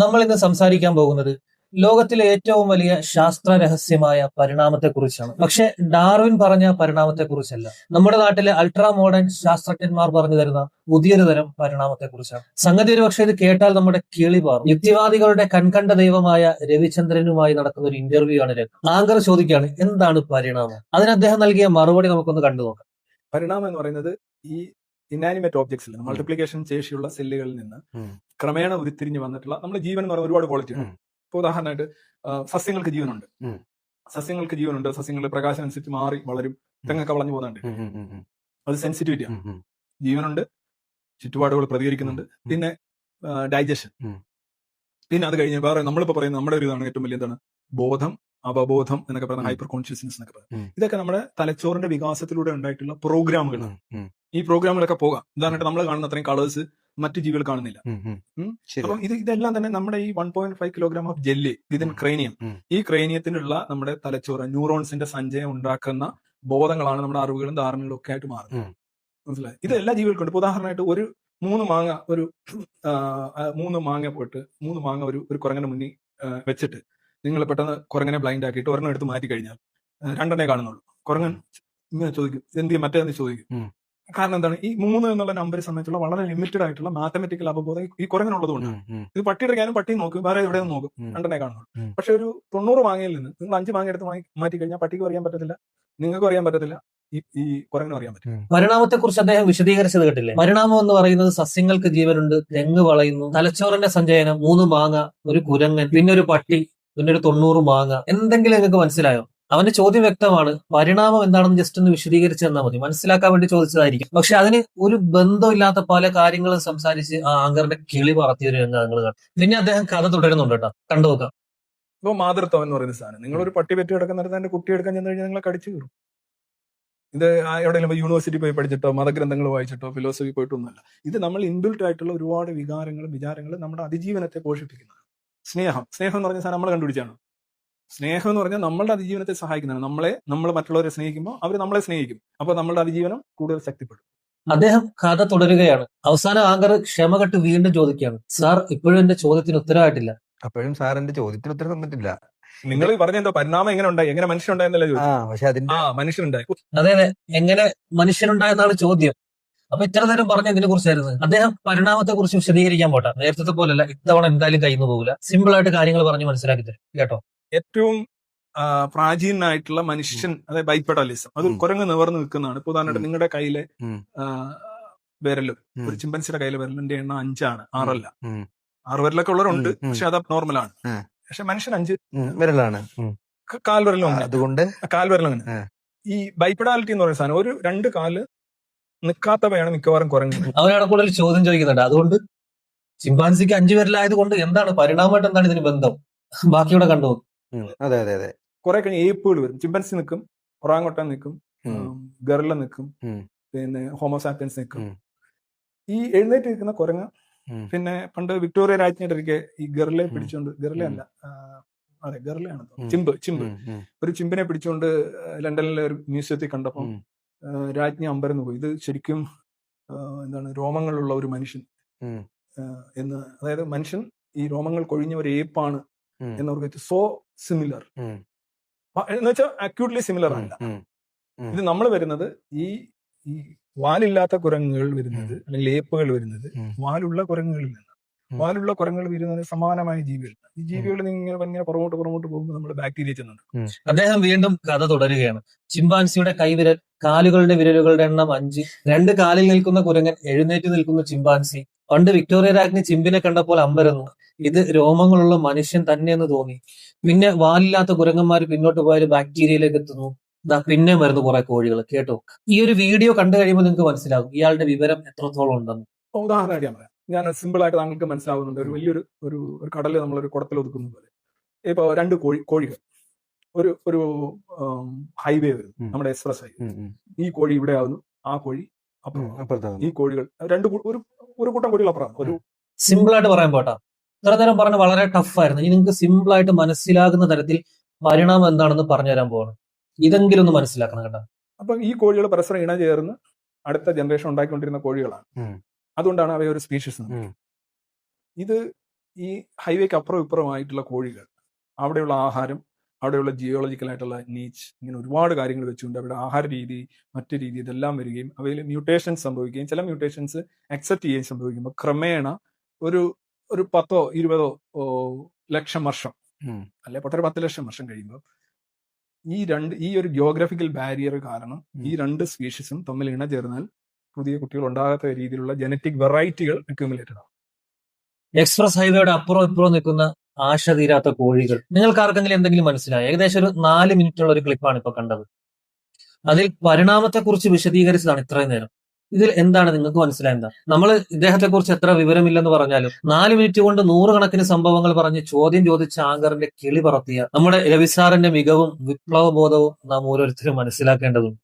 നമ്മൾ ഇന്ന് സംസാരിക്കാൻ പോകുന്നത് ലോകത്തിലെ ഏറ്റവും വലിയ ശാസ്ത്ര രഹസ്യമായ പരിണാമത്തെക്കുറിച്ചാണ്. പക്ഷെ ഡാർവിൻ പറഞ്ഞ പരിണാമത്തെക്കുറിച്ചല്ല. നമ്മുടെ നാട്ടിലെ അൾട്രാ മോഡേൺ ശാസ്ത്രജ്ഞന്മാർ പറഞ്ഞു തരുന്ന പുതിയൊരു തരം പരിണാമത്തെക്കുറിച്ചാണ്. സംഗതി ഒരു പക്ഷേ ഇത് കേട്ടാൽ നമ്മുടെ കിളി പാറും. യുക്തിവാദികളുടെ കൺകണ്ട ദൈവമായ രവിചന്ദ്രനുമായി നടക്കുന്ന ഒരു ഇന്റർവ്യൂ ആണ്. ആങ്കർ ചോദിക്കുകയാണ് എന്താണ് പരിണാമം? അതിന് അദ്ദേഹം നൽകിയ മറുപടി നമുക്കൊന്ന് കണ്ടു നോക്കാം പരിണാമം എന്ന് പറയുന്നത് ഈ ഇനാനിമേറ്റ് ഓബ്ജക്ട്സിൽ മൾട്ടിപ്ലിക്കേഷൻ ശേഷിയുള്ള സെല്ലുകളിൽ നിന്ന് ക്രമേണ ഉരുത്തിരിഞ്ഞ് വന്നിട്ടുള്ള നമ്മുടെ ജീവൻ എന്ന് പറയുന്ന ഒരുപാട് ക്വാളിറ്റി ഉണ്ട്. ഇപ്പോൾ ഇപ്പൊ ഉദാഹരണമായിട്ട് സസ്യങ്ങൾക്ക് ജീവനുണ്ട്. സസ്യങ്ങൾക്ക് ജീവനുണ്ട്. സസ്യങ്ങൾ പ്രകാശം അനുസരിച്ച് മാറി വളരും തെങ്ങൊക്കെ വളഞ്ഞു പോകുന്നുണ്ട്. അത് സെൻസിറ്റിവിറ്റിയാണ്. ജീവനുണ്ട് ചുറ്റുപാടുകൾ പ്രതികരിക്കുന്നുണ്ട്. പിന്നെ ഡൈജഷൻ. പിന്നെ അത് കഴിഞ്ഞ് വേറെ നമ്മളിപ്പോ പറയുന്നത് നമ്മുടെ ഒരു ഇതാണ് ഏറ്റവും വലിയ എന്താണ്? ബോധം അവബോധം എന്നൊക്കെ പറയുന്ന ഹൈപ്പർ കോൺഷ്യസ്നസ് എന്നൊക്കെ പറയുന്നത് ഇതൊക്കെ നമ്മുടെ തലച്ചോറിന്റെ വികാസത്തിലൂടെ ഉണ്ടായിട്ടുള്ള പ്രോഗ്രാമുകളാണ് ഈ പ്രോഗ്രാമുകളൊക്കെ പോകാം. ഉദാഹരണമായിട്ട് നമ്മൾ കാണുന്ന അത്രയും കളേഴ്സ് മറ്റ് ജീവികൾ കാണുന്നില്ല. അപ്പം ഇത് ഇതെല്ലാം തന്നെ നമ്മുടെ ഈ one point five kilogram of jelly ഇതിൻ. ക്രേനിയം ഈ ക്രൈനിയത്തിനുള്ള നമ്മുടെ തലച്ചോറ് ന്യൂറോൺസിന്റെ സഞ്ചയം ഉണ്ടാക്കുന്ന ബോധങ്ങളാണ് നമ്മുടെ അറിവുകളും ധാരണകളും ഒക്കെ ആയിട്ട് മാറുന്നത്. മനസ്സിലായി? ഇത് എല്ലാ ജീവികൾക്കും ഉണ്ട്. ഉദാഹരണമായിട്ട് ഒരു മൂന്ന് മാങ്ങ ഒരു മൂന്ന് മാങ്ങ പോയിട്ട് മൂന്ന് മാങ്ങ ഒരു ഒരു കുരങ്ങനെ മുന്നിൽ വെച്ചിട്ട് നിങ്ങൾ പെട്ടെന്ന് കുരങ്ങനെ ബ്ലൈൻഡ് ആക്കിയിട്ട് ഒരെണ്ണം എടുത്ത് മാറ്റി കഴിഞ്ഞാൽ രണ്ടെണ്ണേ കാണുന്നുള്ളൂ. കുരങ്ങൻ ഇങ്ങനെ ചോദിക്കും എന്ത് മറ്റേന്ന് ചോദിക്കും? കാരണം എന്താണ്? ഈ മൂന്ന് എന്നുള്ള നമ്പർ സംബന്ധിച്ചുള്ള വളരെ ലിമിറ്റഡ് ആയിട്ടുള്ള മാത്തമെറ്റിക്കൽ അവബോധം ഈ കുരങ്ങനുള്ളതുകൊണ്ട് ഉം, ഉം, ഇത് പട്ടി എടുക്കാനും പട്ടി നോക്കും വേറെ എവിടെയും നോക്കും. രണ്ടെണ്ണേ കാണുന്നുള്ളൂ. പക്ഷെ ഒരു തൊണ്ണൂറ് മാങ്ങയിൽ നിന്ന് നിങ്ങൾ അഞ്ച് മാങ്ങ എടുത്ത് മാറ്റി മാറ്റി കഴിഞ്ഞാൽ പട്ടിക്ക് അറിയാൻ പറ്റത്തില്ല നിങ്ങൾക്കും അറിയാൻ പറ്റത്തില്ല ഈ കുറങ്ങനെ അറിയാൻ പറ്റും പരിണാമത്തെ കുറിച്ച് അദ്ദേഹം വിശദീകരിച്ചത് കേട്ടില്ലേ? പരിണാമം എന്ന് പറയുന്നത് സസ്യങ്ങൾക്ക് ജീവനുണ്ട് തെങ്ങ് വളയുന്നു തലച്ചോറിന്റെ സഞ്ചയനം മൂന്ന് മാങ്ങ ഒരു കുരങ്ങൻ പിന്നെ ഒരു പട്ടി പിന്നെ ഒരു തൊണ്ണൂറ് മാങ്ങ. എന്തെങ്കിലും നിങ്ങൾക്ക് മനസ്സിലായോ? അവന്റെ ചോദ്യം വ്യക്തമാണ്. പരിണാമം എന്താണെന്ന് ജസ്റ്റ് ഒന്ന് വിശദീകരിച്ചു തന്നാൽ മതി. മനസ്സിലാക്കാൻ വേണ്ടി ചോദിച്ചതായിരിക്കും. പക്ഷെ അതിന് ഒരു ബന്ധമില്ലാത്ത പല കാര്യങ്ങളും സംസാരിച്ച് ആ ആങ്കറിന്റെ കിളി പറത്തിയ ഒരു രംഗങ്ങൾ കാണും. പിന്നെ അദ്ദേഹം കഥ തുടരുന്നുണ്ട് കേട്ടോ. കണ്ടു നോക്കാം. ഇപ്പൊ മാതൃത്വം എന്ന് പറയുന്ന സാധനം. നിങ്ങൾ ഒരു പട്ടി പെറ്റി കിടക്കുന്നിടത്ത് എന്റെ കുട്ടി എടുക്കാൻ ചെന്ന് കഴിഞ്ഞാൽ നിങ്ങളെ കടിച്ചു കയറും ഇത് എവിടെയെങ്കിലും യൂണിവേഴ്സിറ്റി പോയി പഠിച്ചിട്ടോ മതഗ്രന്ഥങ്ങൾ വായിച്ചിട്ടോ ഫിലോസഫി പോയിട്ടൊന്നുമല്ല. ഇത് നമ്മൾ ഇൻബിൽട്ട് ആയിട്ടുള്ള ഒരുപാട് വികാരങ്ങളും വിചാരങ്ങളും നമ്മുടെ അതിജീവനത്തെ പോഷിപ്പിക്കുന്നതാണ്. സ്നേഹം. സ്നേഹം എന്ന് പറഞ്ഞാൽ സാധനം നമ്മൾ കണ്ടുപിടിച്ചാണ്? സ്നേഹം എന്ന് പറഞ്ഞാൽ നമ്മളുടെ അതിജീവനത്തെ സഹായിക്കുന്നതാണ്. നമ്മളെ നമ്മൾ മറ്റുള്ളവരെ സ്നേഹിക്കുമ്പോൾ അവർ നമ്മളെ സ്നേഹിക്കും. അപ്പൊ നമ്മളുടെ അതിജീവനം കൂടുതൽ ശക്തിപ്പെടും. അദ്ദേഹം കഥ തുടരുകയാണ്. അവസാന ആങ്കർ ക്ഷമ കെട്ട് വീണ്ടും ചോദിക്കുകയാണ്. സാർ ഇപ്പോഴും എന്റെ ചോദ്യത്തിന് ഉത്തരവായിട്ടില്ല? അപ്പോഴും സാർ എന്റെ ചോദ്യത്തിന് ഉത്തരം തന്നിട്ടില്ല. നിങ്ങൾ പറഞ്ഞെന്തോ പരിണാമം എങ്ങനെ ഉണ്ടായി? എങ്ങനെ മനുഷ്യനുണ്ടായെന്നല്ലേ ആ ചോദിച്ചു പക്ഷെ അതിന്റെ ആ മനുഷ്യനുണ്ടായി. അതെ അതെ. എങ്ങനെ മനുഷ്യനുണ്ടായെന്നാണ് ചോദ്യം. അപ്പൊ ഇത്ര നേരം പറഞ്ഞ ഇതിനെ കുറിച്ചായിരുന്നു? അദ്ദേഹം പരിണാമത്തെ കുറിച്ച് വിശദീകരിക്കാൻ പോട്ടെ. നേരത്തെ പോലല്ല ഇത്തവണ എന്തായാലും കയ്യിൽ പോകില്ല സിമ്പിൾ ആയിട്ട് കാര്യങ്ങൾ പറഞ്ഞ് മനസ്സിലാക്കി തരും കേട്ടോ? ഏറ്റവും പ്രാചീനായിട്ടുള്ള മനുഷ്യൻ അതായത് ബൈപ്പെഡാലിസം. അത്. കുരങ്ങ് നിവർന്ന് നിൽക്കുന്നതാണ്. ഇപ്പൊ ഉദാഹരണമായിട്ട് നിങ്ങളുടെ കയ്യിലെ വിരലും. ഒരു ചിമ്പൻസിയുടെ കയ്യിലെ വിരലിന്റെ എണ്ണം അഞ്ചാണ്. ആറല്ല. ആറ് വിരലൊക്കെ ഉള്ളവരുണ്ട്. പക്ഷെ അത് നോർമലാണ്. പക്ഷെ മനുഷ്യൻ അഞ്ച് വിരലാണ്. കാൽവിരലും കാൽ വിരലും അതുകൊണ്ട്? കാൽ വിരലും അങ്ങനെ ഈ ബൈപ്പെഡാലിറ്റി എന്ന് പറയുന്ന സാധനം ഒരു രണ്ട് കാൽ നിൽക്കാത്തവയാണ് മിക്കവാറും കുറഞ്ഞത് അവനവിടെ കൂടുതൽ ചോദ്യം ചോദിക്കുന്നുണ്ട്. അതുകൊണ്ട് ചിമ്പാൻസിക്ക് അഞ്ചു പേരിലായത് കൊണ്ട് എന്താണ്? പരിണാമമായിട്ട് എന്താണ് ഇതിന് ബന്ധം? ബാക്കിയുടെ കണ്ടു അതെ അതെ അതെ. കുറെ കഴിഞ്ഞ് ഏപ്പുകൾ വരും. ചിമ്പൻസി നിൽക്കും ഒറാങ്ങൊട്ടൻ നിൽക്കും ഗർല ഗറില നിൽക്കും പിന്നെ ഹോമോസാപ്പിയൻസ് നിൽക്കും ഈ എഴുന്നേറ്റ് നിൽക്കുന്ന കുരങ്ങ് പിന്നെ പണ്ട് വിക്ടോറിയ രാജ്ഞിയുടെ ഈ ഗറിലെ ഉം. പിടിച്ചോണ്ട് ഗറില അല്ല അതെ ഗറിലയാണ് ഉം. Chimp chimp. ഒരു ചിമ്പിനെ പിടിച്ചുകൊണ്ട് ലണ്ടനിലെ ഒരു മ്യൂസിയത്തിൽ കണ്ടപ്പോൾ രാജ്ഞി അമ്പരന്ന് പോയി. ഇത് ശരിക്കും എന്താണ് രോമങ്ങളുള്ള ഒരു മനുഷ്യൻ. എന്ന് അതായത് മനുഷ്യൻ ഈ രോമങ്ങൾ കൊഴിഞ്ഞ ഒരു ഏപ്പാണ് എന്നവർക്ക് സോ സിമിലർ. എന്ന് വെച്ചാൽ അക്യൂട്ട്ലി സിമിലർ അല്ല. ഇത് നമ്മൾ വരുന്നത് ഈ ഈ വാലില്ലാത്ത കുരങ്ങുകൾ വരുന്നത് അല്ലെങ്കിൽ ഏപ്പുകൾ വരുന്നത്. വാലുള്ള കുരങ്ങുകളിൽ നിന്ന്. വാലുള്ള കുരങ്ങൾ വീരുന്നതിന് സമാനമായ ജീവികൾ. ഈ ജീവികൾ ഇങ്ങനെ ഇങ്ങനെ പുറകോട്ട് പുറകോട്ട് പോകുമ്പോൾ നമ്മൾ ബാക്ടീരിയ ചെന്നുണ്ട്. അദ്ദേഹം വീണ്ടും കഥ തുടരുകയാണ്. ചിമ്പാൻസിയുടെ കൈവിരൽ കാലുകളുടെ വിരലുകളുടെ എണ്ണം അഞ്ച്. രണ്ട് കാലിൽ നിൽക്കുന്ന കുരങ്ങൻ എഴുന്നേറ്റ് നിൽക്കുന്ന ചിമ്പാൻസി. പണ്ട് വിക്ടോറിയ രാജ്ഞി ചിമ്പിനെ കണ്ടപ്പോൾ അമ്പരന്നു. ഇത് രോമങ്ങളുള്ള മനുഷ്യൻ തന്നെയെന്ന് തോന്നി. പിന്നെ വാലില്ലാത്ത കുരങ്ങന്മാർ പിന്നോട്ട് പോയാൽ ബാക്ടീരിയയിലേക്ക് എത്തുന്നു. ദാ പിന്നെ വരുന്ന കുറെ കോഴികൾ. കേട്ടോ? ഈ ഒരു വീഡിയോ കണ്ടു കഴിയുമ്പോൾ നിങ്ങൾക്ക് മനസ്സിലാകും. ഇയാളുടെ വിവരം എത്രത്തോളം ഉണ്ടെന്ന്. ഉദാഹരണം ഉദാഹരണമായിട്ട് ഞാൻ സിമ്പിളായിട്ട് സിമ്പിൾ ആയിട്ട് താങ്കൾക്ക് മനസ്സിലാവുന്നുണ്ട്. ഒരു വലിയൊരു ഒരു ഒരു കടൽ നമ്മളൊരു കുടത്തിൽ ഒതുക്കുന്ന പോലെ. ഇപ്പൊ രണ്ട് കോഴി കോഴികൾ. ഒരു ഒരു ഹൈവേ വരും. ഉം. നമ്മുടെ എക്സ്പ്രസ് ഹൈവേ. ഈ കോഴി ഇവിടെ ആവുന്നു. ആ കോഴി അപ്പുറം. ഈ കോഴികൾ രണ്ട് ഒരു ഒരു കൂട്ടം കോഴികൾ അപ്പുറം ഒരു സിമ്പിൾ ആയിട്ട് പറയാൻ പോട്ടാ. ഇത്ര നേരം പറഞ്ഞ വളരെ ടഫ് ആയിരുന്നു. ഇനി നിങ്ങൾക്ക് സിമ്പിൾ ആയിട്ട് മനസ്സിലാകുന്ന തരത്തിൽ പരിണാമം എന്താണെന്ന് പറഞ്ഞു തരാൻ പോവാണ്. ഇതെങ്കിലും ഒന്ന് മനസ്സിലാക്കണം കേട്ടോ. അപ്പം ഈ കോഴികൾ പരസ്പരം ഇണ ചേർന്ന് അടുത്ത ജനറേഷൻ ഉണ്ടാക്കിക്കൊണ്ടിരുന്ന കോഴികളാണ്. അതുകൊണ്ടാണ് അവയെ ഒരു സ്പീഷീസ് ഇത് ഈ ഹൈവേക്ക് അപ്പുറം ഇപ്പുറമായിട്ടുള്ള കോഴികൾ അവിടെയുള്ള ആഹാരം അവിടെയുള്ള ജിയോളജിക്കൽ ആയിട്ടുള്ള നീച്ച് ഇങ്ങനെ ഒരുപാട് കാര്യങ്ങൾ വെച്ചുകൊണ്ട് അവരുടെ ആഹാര രീതി മറ്റു രീതി ഇതെല്ലാം വരികയും അവയിൽ മ്യൂട്ടേഷൻസ് സംഭവിക്കുകയും ചില മ്യൂട്ടേഷൻസ് അക്സെപ്റ്റ് ചെയ്യുകയും സംഭവിക്കുമ്പോൾ ക്രമേണ ഒരു ഒരു പത്തോ ഇരുപതോ ലക്ഷം വർഷം. അല്ലെ പത്തൊരു പത്ത് ലക്ഷം വർഷം കഴിയുമ്പോൾ ഈ രണ്ട് ഈ ഒരു ജിയോഗ്രഫിക്കൽ ബാരിയർ കാരണം ഈ രണ്ട് സ്പീഷീസും തമ്മിൽ ഇണചേർന്നാൽ പുതിയ കുട്ടികൾ ഉണ്ടാകാത്ത രീതിയിലുള്ള ജനറ്റിക് വെറൈറ്റികൾ അക്യൂമുലേറ്റഡ് ആണ്. എക്സ്പ്രസ് ഹൈവേയുടെ അപ്പുറം ഇപ്പുറം നിൽക്കുന്ന ആശ തീരാത്ത കോഴികൾ. നിങ്ങൾക്ക് ആർക്കെങ്കിലും എന്തെങ്കിലും മനസ്സിലായി? ഏകദേശം ഒരു നാല് മിനിറ്റുള്ള ഒരു ക്ലിപ്പാണ് ഇപ്പൊ കണ്ടത്. അതിൽ പരിണാമത്തെ കുറിച്ച് വിശദീകരിച്ചതാണ് ഇത്രയും നേരം. ഇതിൽ എന്താണ്? നിങ്ങൾക്ക് മനസ്സിലായത് നമ്മൾ ഇദ്ദേഹത്തെ കുറിച്ച് എത്ര വിവരമില്ലെന്ന് പറഞ്ഞാലും നാല് മിനിറ്റ് കൊണ്ട് നൂറുകണക്കിന് സംഭവങ്ങൾ പറഞ്ഞ് ചോദ്യം ചോദിച്ച ആങ്കറിന്റെ കിളി പറത്തിയ നമ്മുടെ രവിസാറിന്റെ മികവും വിപ്ലവബോധവും നാം ഓരോരുത്തരും മനസ്സിലാക്കേണ്ടതുണ്ട്.